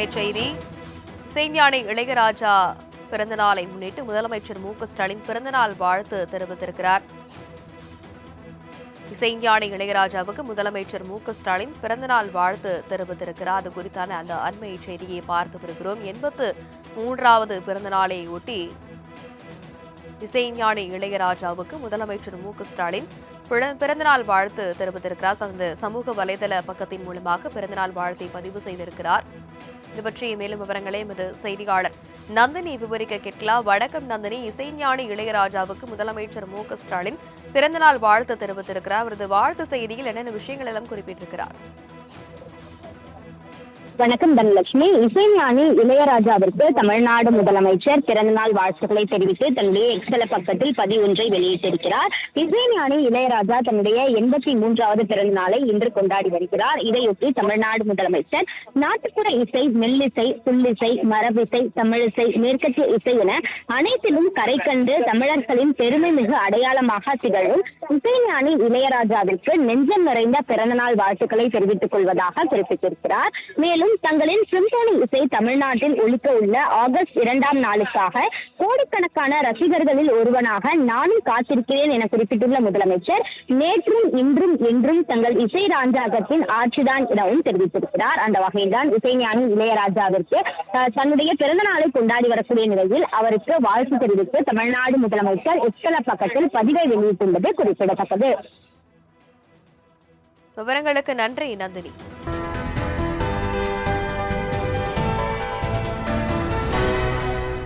தலைமைச் செய்தி. இசைஞானி இளையராஜா பிறந்தநாளை முன்னிட்டு முதலமைச்சர் மு க ஸ்டாலின் பிறந்தநாள் வாழ்த்து தெரிவித்திருக்கிறார். இசைஞானி இளையராஜாவுக்கு முதலமைச்சர் மு க ஸ்டாலின் பிறந்தநாள் வாழ்த்து தெரிவித்திருக்கிறார். அது குறித்தான அந்த அண்மை செய்தியை பார்த்து வருகிறோம். எண்பத்து மூன்றாவது பிறந்தநாளை ஒட்டி இசைஞானி இளையராஜாவுக்கு முதலமைச்சர் மு க ஸ்டாலின் பிறந்தநாள் வாழ்த்து தெரிவித்திருக்கிறார். தனது சமூக வலைதள பக்கத்தின் மூலமாக பிறந்தநாள் வாழ்த்தை பதிவு செய்திருக்கிறார். இது பற்றிய மேலும் விவரங்களை எமது செய்தியாளர் நந்தினி விவரிக்க கேட்கலாம். வடக்கம் நந்தினி. இசைஞானி இளையராஜாவுக்கு முதலமைச்சர் மு க ஸ்டாலின் பிறந்தநாள் வாழ்த்து தெரிவித்திருக்கிறார். அவரது வாழ்த்து செய்தியில் என்னென்ன விஷயங்கள் எல்லாம் குறிப்பிட்டிருக்கிறார்? வணக்கம் தனலட்சுமி இசைஞானி இளையராஜாவிற்கு தமிழ்நாடு முதலமைச்சர் பிறந்தநாள் வாழ்த்துக்களை தெரிவித்து தன்னுடைய எக்ஸல பக்கத்தில் பதிவு ஒன்றை வெளியிட்டிருக்கிறார். இசைஞானி இளையராஜா தன்னுடைய எண்பத்தி மூன்றாவது பிறந்த நாளை இன்று கொண்டாடி வருகிறார். இதையொட்டி தமிழ்நாடு முதலமைச்சர் நாட்டுப்புற இசை மெல்லிசை புல்லிசை மரபிசை தமிழிசை மேற்கத்திய இசை என அனைத்திலும் கரை கண்டு தமிழர்களின் பெருமை மிகு அடையாளமாக திகழும் இசைஞானி இளையராஜாவிற்கு நெஞ்சம் நிறைந்த பிறந்தநாள் வாழ்த்துக்களை தெரிவித்துக் கொள்வதாக குறிப்பிட்டிருக்கிறார். மேலும் மற்றும் தங்களின் சிம்போனி இசை தமிழ்நாட்டில் ஒழிக்க உள்ள ஆகஸ்ட் இரண்டாம் நாளுக்காக கோடிக்கணக்கான ரசிகர்களில் ஒருவனாக நானும் காத்திருக்கிறேன் என குறிப்பிட்டுள்ள முதலமைச்சர் நேற்றும் இன்றும் என்றும் தங்கள் இசை ராஜாகத்தின் ஆட்சிதான் எனவும் தெரிவித்திருக்கிறார். அந்த வகையில்தான் இசைஞானி இளையராஜாவிற்கு தன்னுடைய பிறந்த நாளை கொண்டாடி வரக்கூடிய நிலையில் அவருக்கு வாழ்த்து தெரிவித்து தமிழ்நாடு முதலமைச்சர் எக்ஸல பக்கத்தில் பதிவை வெளியிட்டுள்ளது குறிப்பிடத்தக்கது. விவரங்களுக்கு நன்றி நந்தினி.